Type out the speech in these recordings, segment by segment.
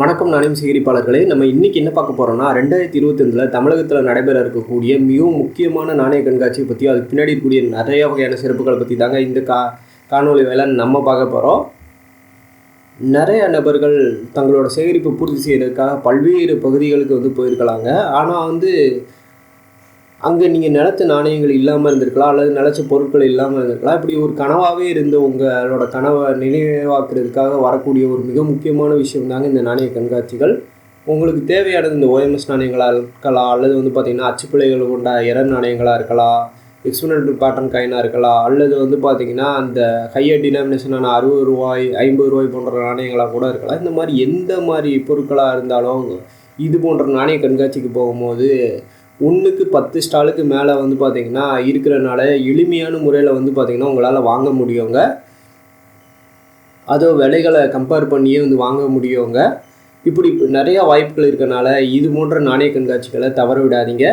வணக்கம் நாணயம் சேகரிப்பாளர்களே. நம்ம இன்றைக்கி என்ன பார்க்க போகிறோம்னா ரெண்டாயிரத்தி இருபத்தஞ்சில் தமிழகத்தில் நடைபெற இருக்கக்கூடிய மிகவும் முக்கியமான நாணய கண்காட்சியை பற்றி அதுக்கு பின்னாடி இருக்கக்கூடிய நிறைய வகையான சிறப்புகளை பற்றி தாங்க இந்த கா காணொலி வேலை நம்ம பார்க்க போகிறோம் நிறைய நபர்கள் தங்களோட சேகரிப்பை பூர்த்தி செய்கிறதுக்காக பல்வேறு பகுதிகளுக்கு வந்து போயிருக்கலாங்க. ஆனால் வந்து அங்கே நீங்கள் நிலத்து நாணயங்கள் இல்லாமல் இருந்திருக்கலாம் அல்லது நிலச்ச பொருட்கள் இல்லாமல் இருந்திருக்கலாம். இப்படி ஒரு கனவாகவே இருந்த உங்களோட கனவை நினைவாக்குறதுக்காக வரக்கூடிய ஒரு மிக முக்கியமான விஷயம் தாங்க இந்த நாணய கண்காட்சிகள். உங்களுக்கு தேவையானது இந்த ஓஎம்எஸ் நாணயங்களாக இருக்கலாம் அல்லது வந்து பார்த்திங்கன்னா அச்சுப்பிள்ளைகள் கொண்ட எரர் நாணயங்களாக இருக்கலாம் எக்ஸ்பிரிமெண்டல் பேட்டர்ன் காயினாக இருக்கலாம் அல்லது வந்து பார்த்திங்கன்னா அந்த ஹையர் டினாமினேஷனான அறுபது ரூபாய் ஐம்பது ரூபாய் போன்ற நாணயங்களாக கூட இருக்கலாம். இந்த மாதிரி எந்த மாதிரி பொருட்களாக இருந்தாலும் இது போன்ற நாணய கண்காட்சிக்கு போகும்போது ஒன்றுக்கு பத்து ஸ்டாலுக்கு மேலே வந்து பார்த்திங்கன்னா இருக்கிறனால எளிமையான முறையில் வந்து பார்த்திங்கன்னா உங்களால் வாங்க முடியுங்க. அதோ விலைகளை கம்பேர் பண்ணியே வந்து வாங்க முடியுங்க. இப்படி நிறையா வாய்ப்புகள் இருக்கனால இது போன்ற நாணய கண்காட்சிகளை தவற விடாதீங்க.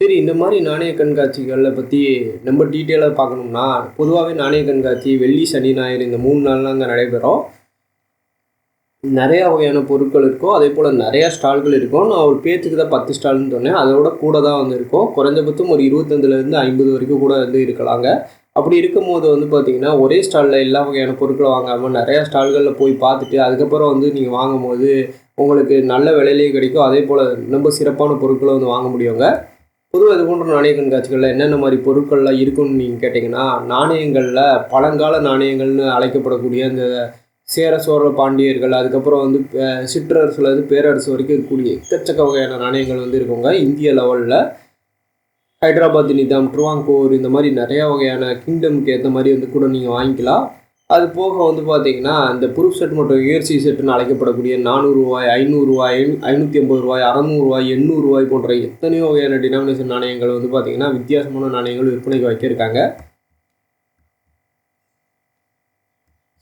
சரி இந்த மாதிரி நாணய கண்காட்சிகளை பற்றி நம்ம டீட்டெயிலாக பார்க்கணும்னா பொதுவாகவே நாணய கண்காட்சி வெள்ளி சனி ஞாயிறு இந்த மூணு நாள்லாம் அங்கே நடைபெறும். நிறையா வகையான பொருட்கள் இருக்கும் அதே போல் நிறையா ஸ்டால்கள் இருக்கும் நான் ஒரு பேத்துக்கு தான் பத்து ஸ்டால்னு சொன்னேன். அதோட கூட தான் வந்து இருக்கும் குறைஞ்சபட்சம் ஒரு இருபத்தஞ்சிலேருந்து ஐம்பது வரைக்கும் கூட வந்து இருக்கலாங்க. அப்படி இருக்கும்போது வந்து பார்த்தீங்கன்னா ஒரே ஸ்டாலில் எல்லா வகையான பொருட்களை வாங்காமல் நிறையா ஸ்டால்களில் போய் பார்த்துட்டு அதுக்கப்புறம் வந்து நீங்கள் வாங்கும்போது உங்களுக்கு நல்ல விலையிலேயே கிடைக்கும். அதே போல் ரொம்ப சிறப்பான பொருட்களை வந்து வாங்க முடியுங்க. பொதுவாக இது போன்ற நாணய கண்காட்சிகளில் என்னென்ன மாதிரி பொருட்கள்லாம் இருக்குன்னு நீங்கள் கேட்டிங்கன்னா நாணயங்களில் பழங்கால நாணயங்கள்னு அழைக்கப்படக்கூடிய இந்த சேர சோழ பாண்டியர்கள் அதுக்கப்புறம் வந்து சிற்றரசுல இருந்து பேரரசு வரைக்கும் இருக்கக்கூடிய எக்கச்சக்க வகையான நாணயங்கள் வந்து இருக்குங்க. இந்திய லெவலில் ஹைதராபாத் நிதாம் ட்ருவாங்கூர் இந்த மாதிரி நிறையா வகையான கிங்டமுக்கு ஏற்ற மாதிரி வந்து கூட நீங்கள் வாங்கிக்கலாம். அது போக வந்து பார்த்தீங்கன்னா அந்த ப்ரூஃப் செட் மற்றும் இயர்சி செட்டுன்னு அழைக்கப்படக்கூடிய நானூறுரூவாய் ஐநூறுரூவாய் ஐநூற்றி ஐம்பது ரூபாய் அறநூறுவாய் எண்ணூறுரூவாய் போன்ற எத்தனையோ வகையான டினாமினேஷன் நாணயங்கள் வந்து பார்த்தீங்கன்னா வித்தியாசமான நாணயங்கள் விற்பனைக்கு வைக்கிருக்காங்க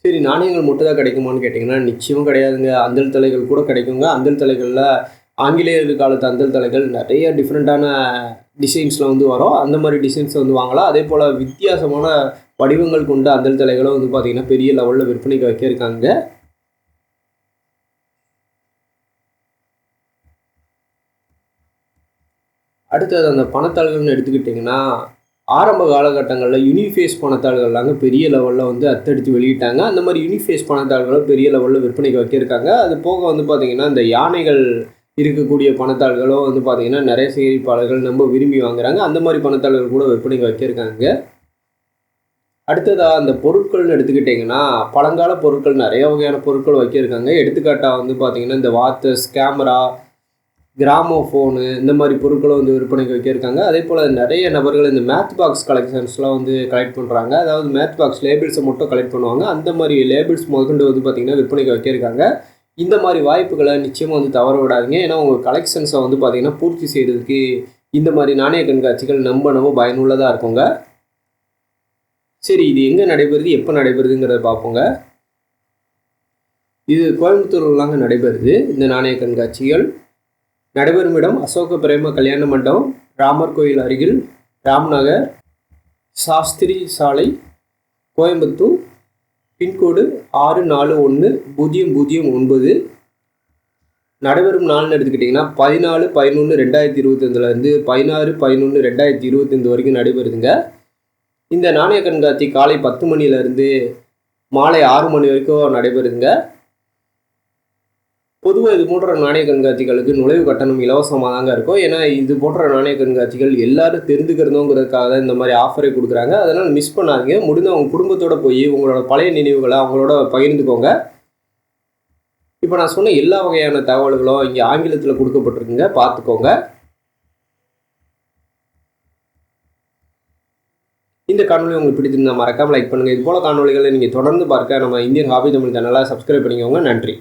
சரி நாணயங்கள் மட்டும் தான் கிடைக்குமான்னு கேட்டிங்கன்னா நிச்சயமும் கிடையாதுங்க. அந்தல் தலைகள் கூட கிடைக்குங்க. அந்தல் தலைகளில் ஆங்கிலேயர் காலத்து அந்தல் தலைகள் நிறைய டிஃப்ரெண்ட்டான டிசைன்ஸில் வந்து வரும். அந்த மாதிரி டிசைன்ஸ் வந்து வாங்கலாம். அதே போல் வித்தியாசமான வடிவங்கள் கொண்ட அந்தல் தலைகளும் வந்து பார்த்திங்கன்னா பெரிய லெவலில் விற்பனைக்கு வைக்கிருக்காங்க அடுத்தது அந்த பணத்தாள்கள்னு எடுத்துக்கிட்டிங்கன்னா ஆரம்ப காலகட்டங்களில் யூனிஃபேஸ் பணத்தாள்கள்லாங்க பெரிய லெவலில் வந்து அத்தடித்து வெளியிட்டாங்க. அந்த மாதிரி யூனிஃபேஸ் பணத்தாள்களை பெரிய லெவலில் விற்பனைக்கு வைக்கிருக்காங்க. அது போக வந்து பார்த்திங்கன்னா இந்த யானைகள் இருக்கக்கூடிய பணத்தாள்களும் வந்து பார்த்திங்கன்னா நிறைய சேகரிப்பாளர்கள் ரொம்ப விரும்பி வாங்குறாங்க. அந்த மாதிரி பணத்தாள்கள் கூட விற்பனைக்கு வைக்கிருக்காங்க. அடுத்ததாக அந்த பொருட்கள்னு எடுத்துக்கிட்டிங்கன்னா பழங்கால பொருட்கள் நிறைய வகையான பொருட்கள் வைக்கிருக்காங்க. எடுத்துக்காட்டாக வந்து பார்த்திங்கன்னா இந்த வாத்தஸ் கேமரா கிராமோ ஃபோனு இந்த மாதிரி பொருட்களும் வந்து விற்பனைக்கு வைக்கிருக்காங்க அதே போல் நிறைய நபர்கள் இந்த மேத் பாக்ஸ் கலெக்ஷன்ஸ்லாம் வந்து கலெக்ட் பண்ணுறாங்க அதாவது மேத் பாக்ஸ் லேபிள்ஸை மட்டும் கலெக்ட் பண்ணுவாங்க. அந்த மாதிரி லேபிள்ஸ் முதற்கொண்டு வந்து பார்த்திங்கன்னா விற்பனைக்கு வைக்கிருக்காங்க இந்த மாதிரி வாய்ப்புகளை நிச்சயமாக வந்து தவற விடாதீங்க. ஏன்னா உங்கள் கலெக்ஷன்ஸை வந்து பார்த்திங்கன்னா பூர்த்தி செய்கிறதுக்கு இந்த மாதிரி நாணய கண்காட்சிகள் நம்ப நம்ம பயனுள்ளதாக இருக்குங்க. சரி இது எங்கே நடைபெறுது எப்போ நடைபெறுதுங்கிறத பார்ப்போங்க. இது கோயம்புத்தூர்லாங்க நடைபெறுது இந்த நாணய கண்காட்சிகள். நடைபெறும் இடம் அசோக பிரேம கல்யாண மண்டபம் ராமர் கோயில் அருகில் ராம்நகர் சாஸ்திரி சாலை கோயம்புத்தூர் பின்கோடு ஆறு நாலு ஒன்று பூஜ்ஜியம் பூஜ்ஜியம் ஒன்பது. நடைபெறும் நாள்னு எடுத்துக்கிட்டிங்கன்னா பதினாலு பதினொன்று ரெண்டாயிரத்தி இருபத்தஞ்சிலேருந்து பதினாறு பதினொன்று ரெண்டாயிரத்தி இருபத்தஞ்சு வரைக்கும் நடைபெறுதுங்க. இந்த நாணய கண்காட்சி காலை பத்து மணிலேருந்து மாலை ஆறு மணி வரைக்கும் நடைபெறுதுங்க. பொதுவாக இது போன்ற நாணய கண்காட்சிகளுக்கு நுழைவு கட்டணம் இலவசமாக தாங்க இருக்கும். ஏன்னா இது போன்ற நாணய கண்காட்சிகள் எல்லாரும் தெரிந்துக்கிறதுங்கிறதுக்காக தான் இந்த மாதிரி ஆஃபரை கொடுக்குறாங்க. அதனால் மிஸ் பண்ணாதீங்க. முடிந்த அவங்க குடும்பத்தோடு போய் உங்களோட பழைய நினைவுகளை அவங்களோட பகிர்ந்துக்கோங்க. இப்போ நான் சொன்ன எல்லா வகையான தகவல்களும் இங்கே ஆங்கிலத்தில் கொடுக்கப்பட்டிருக்குங்க. பார்த்துக்கோங்க. இந்த காணொலி உங்களுக்கு பிடிச்சிருந்தா மறக்காமல் லைக் பண்ணுங்கள் இது போல் காணொலிகளை நீங்கள் தொடர்ந்து பார்க்க நம்ம இந்தியன் ஹாபி தமிழ் சேனலாக சப்ஸ்கிரைப் பண்ணிக்கோங்க. நன்றி.